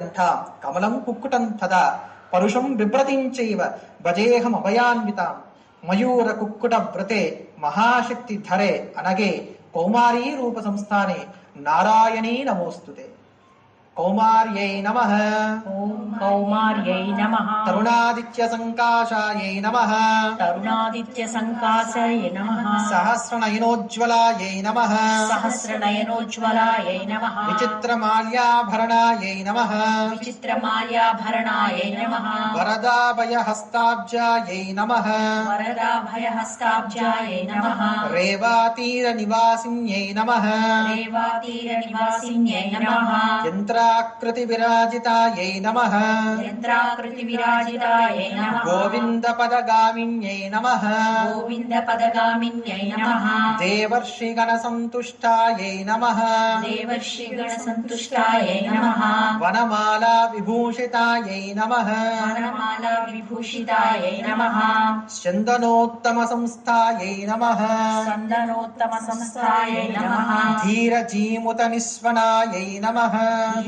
కంఠాం కమలం కుక్కుటం తదా పరుషం బిభ్రతించైవ భజేహం అభయాన్వితాం. మయూర కుక్కుట వ్రతే మహాశక్తి ధరే అనగే కౌమారీ రూప సంస్థానే నారాయణీ నమోస్తుతే. కౌమార్యై నమ కౌమార్యై నమ తరుణాదిత్య సంకాశాయై నమ తరుణాదిత్య సంకాసయ నమ సహస్రనయనోజ్వలాయై నమ సహస్రనయనోజ్వలాయై నమ విచిత్రమాల్యాభరణాయై నమ విచిత్రమాల్యాభరణాయై నమ వరదాభయహస్తాబ్జాయై నమ వరదాభయహస్తాబ్జాయై నమ రేవాతీర నివాసిన్యై నమ యంత్రాకృతి విరాజితాయై నమ యంత్రాకృతి విరాజితాయై నమ. గోవింద పదగామిన్యై నమ. గోవింద పదగామిన్యై నమ. దేవర్షిగణ సంతుష్టాయై నమ. దేవర్షిగణ సంతుష్టాయై నమ. వనమాలా విభూషితాయై నమ. వనమాల విభూషితాయై నమ. చందనోత్తమ సంస్థాయై నమ. సందనోత్తమ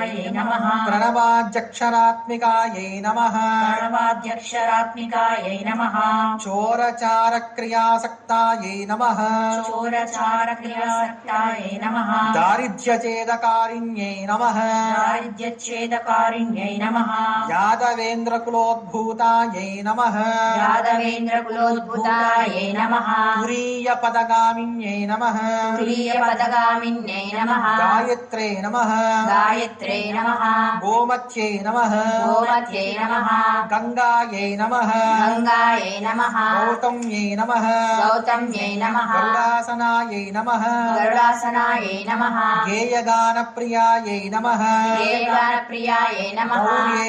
జనధారణ నిరతాయై నమ యోగిన్యై నమ యోగిన్యై నమ యోగిధారిణ్యై నమ యోగిధారిణ్యై నమ నటనాట్యైక నిరతాయై నమ నటనాట్యైక నిరతాయై నమ ప్రణవాధ్యక్షరాత్మికాయై నమ ప్రణవాధ్యక్షరాత్మికాయై నమ చోరచార క్రియాసక్తాయై నమ చోరచారక్రియాసక్తాయై నమ. దారిద్ర్యచేదకారిణ్యై నమ. దారిద్ర్యచ్ఛేదకారిణ్యై నమ. యాదవేంద్రకులోద్భూతాయై నమ. యాదవేంద్రకులోద్భుతాయై నమ. తురీయ పదగామిన్యై నమ. ప్రియపదగామిన్యై నమ. గాయత్రే నమ. గాయత్రే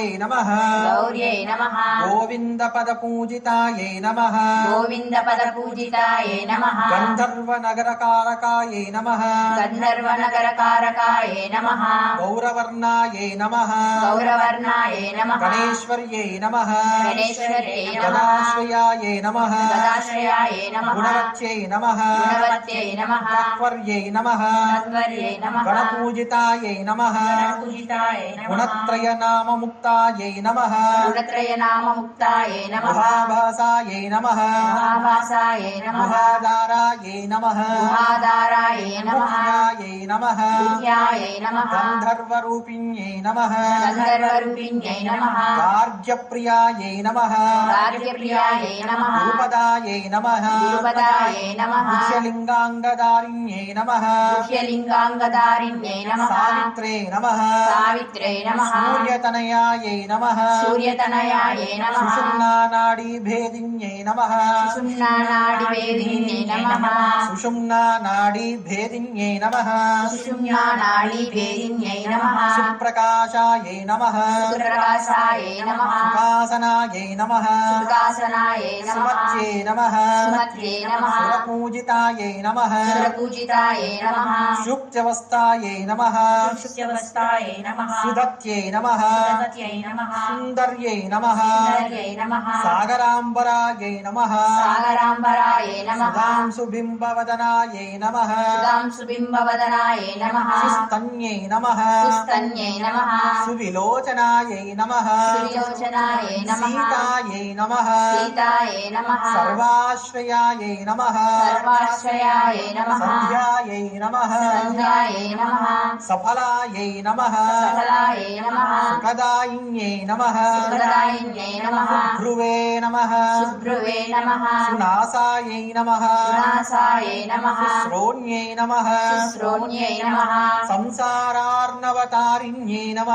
నమ. గోమత్యై నమ. గోమత్యై నమ. గంగాయై నమ. గంగాయై నమ. గౌతమ్యై నమ. గౌతమ్యై నమ. గరుడాసనాయై నమ. గరుడాసనాయై నమ. గేయగానప్రియాయై గౌరవర్ణాయై నమ. గౌరవర్ణాయై నమ. గణేశ్వర్యై నమ. గణేశ్వర్యై నమ. గదాశ్రయాయై నమ. గదాశ్రయాయై నమ. గుణవత్యై నమ. గుణవత్యై నమ. తత్వర్యై నమ. తత్వర్యై నమ. గణపూజితాయై నమ. గణపూజితాయై నమ. గుణత్రయ నామ. ముక్తాయై నమ. గుణత్రయ నామ. ముక్తాయై నమ గుహాభాసాయై నమ. మహాభాసాయై నమ. గుహాధారాయై నమ. మహాధారాయై నమ. నమ. గుహ్యాయై గంధర్వరూపిణ్యై నమ. గంధర్వరూపిణ్యై నమ. గార్గ్యప్రియాయై నమ. కార్యప్రియాయై నమ. రూపదాయై నమ. రూపదాయై నమ. ముఖ్యలింగాంగదారిణ్యై నమ. ముఖ్యలింగాంగదారిణ్యై నమ. సావిత్రే నమ. సావిత్రై నమ. సూర్యతనయాయై నమ. సూర్యతనయాయై నమ. సుషుమ్నానాడీభేదిన్యై నమ. సుషుమ్నానాడివేదిన్యై నమ. సుషుమ్నానాడీభేదిన్యై నమ. సుషుమ్నానాడివేదిన్యై నమ. సుప్రకాశాయై నమ సుప్రకాశాయై నమ సుఖాసనాయై నమ సుఖాసనాయై నమ సుమత్యై నమ సుమత్యై నమ సురపూజితాయై నమ సురపూజితాయై నమ శుక్త్యవస్థాయై నమ సుష్యవస్థాయై నమ సుదత్యై నమ సుదత్యై నమ సుందర్యై నమ సుందర్యై నమ సాగరాంబరాయై నమ సాగరాంబరాయై నమ సుధాంశుబింబవదనాయై నమ సుధాంశుబింబవదనాయై నమ సుస్తన్యై నమ సుస్తన్యై నమ. సువిలోచనాయై నమ. సువిలోచనాయై నమ. సీతాయై నమ. సీతాయై నమ. సర్వాశ్రయాయై నమ. సర్వాశ్రయాయై నమ. సంధ్యాయై నమ. సంధ్యాయై నమ. సఫలాయై నమ. సఫలాయై నమ. సుఖదాయిన్యై నమ. సుఖదాయిన్యై నమ. ధ్రువే నమ. సుభ్రువే నమ. సునాసాయై నమ. సునాసాయై నమ. శ్రోణ్యై నమ. శ్రోణ్యై నమ. సంసారార్ణవతారిణ్యై నమ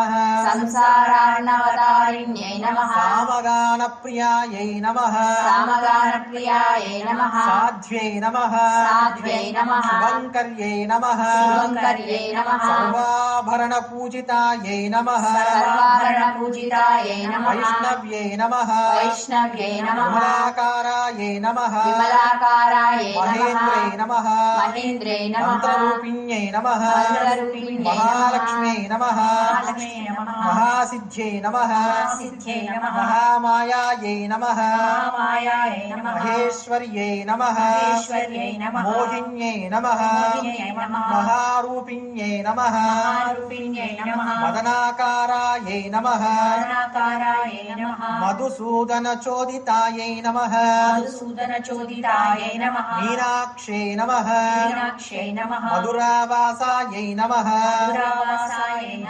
సంసారార్ణవతారిణ్యై సార్ణవతారిణ్యై నమః సామగానప్రియాయై నమః సామగానప్రియాయై నమః సాధ్వ్యై నమః సాధ్వ్యై నమః శుభంకర్యై నమః శుభంకర్యై నమః సర్వాభరణ పూజితాయై నమః సర్వాభరణ పూజితాయై నమః వైష్ణవ్యై నమః వైష్ణవ్యై నమః విమలాకారాయై నమః విమలాకారాయై మహేంద్రై నమః నమః మహేంద్రై నమః మంత్రరూపిణ్యై నమః మంత్రరూపిణ్యై నమః మహాలక్ష్మ్యై నమః మహాలక్ష్మ్యై నమః మహాసిద్ధ్యై నమః సిద్ధ్యై నమః మహామాయాయై నమః మహామాయాయై నమః మహేశ్వర్యై నమః మహేశ్వర్యై నమః మోహిన్యై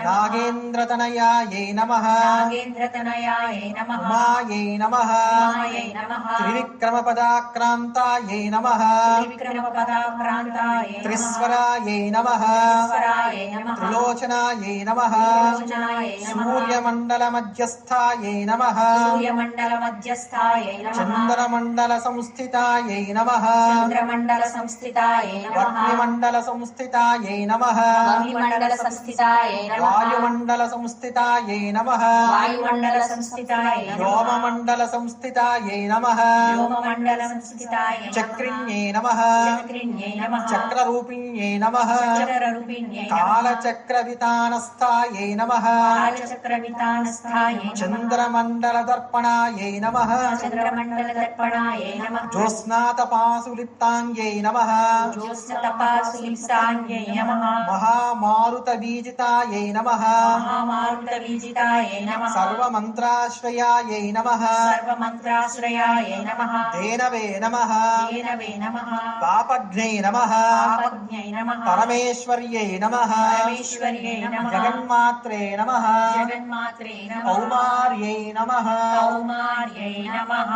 నాగేంద్రతనయాయై నమః నాగేంద్రతనయాయై నమః ఉమాయై నమః ఉమాయై నమః త్రివిక్రమపదాక్రాంతాయై నమః త్రివిక్రమపదాక్రాంతాయై నమః త్రిస్వరాయై నమః ఈశ్వరాయై నమః త్రిలోచనాయై నమః త్రిలోచనాయై నమః సూర్యమండలమధ్యస్థాయై నమః సూర్యమండల మధ్యస్థాయై నమః చంద్రమండల సంస్థితాయై నమః చంద్రమండల సంస్థితాయై నమః సంస్థితాయై సంస్థితాయై నమః వాయుమండల సంస్థితాయై నమః వాయుమండల సంస్థితాయై వ్యోమమండల సంస్థితాయై నమః వ్యోమమండల సంస్థితాయై చక్రిణ్యై నమః చక్రిణ్యై నమః చక్రరూపిణ్యై నమః చక్రరూపిణ్యై కాలచక్రవితానస్థాయై నమః కాలచక్రవితానస్థాయై చంద్రమండల దర్పణాయై నమః చంద్రమండల దర్పణాయై నమః జ్యోత్స్నాతపాసులిప్తాంగ్యై నమః జ్యోత్స్నతపాసులిప్తాన్యై నమః మహామారుతబీజితాయై నమః మహామారుతబీజితాయై నమః సర్వమంత్రాశ్రయాయై నమః సర్వమంత్రాశ్రయాయై నమః దేనవే నమః దేనవే నమః పాపఘ్నై నమః పాపజ్ఞై నమః పరమేశ్వర్యై నమః పరమేశ్వర్యై నమః జగన్మాత్రే నమః జగన్మాత్రే నమః కౌమార్యై నమః కౌమార్యై నమః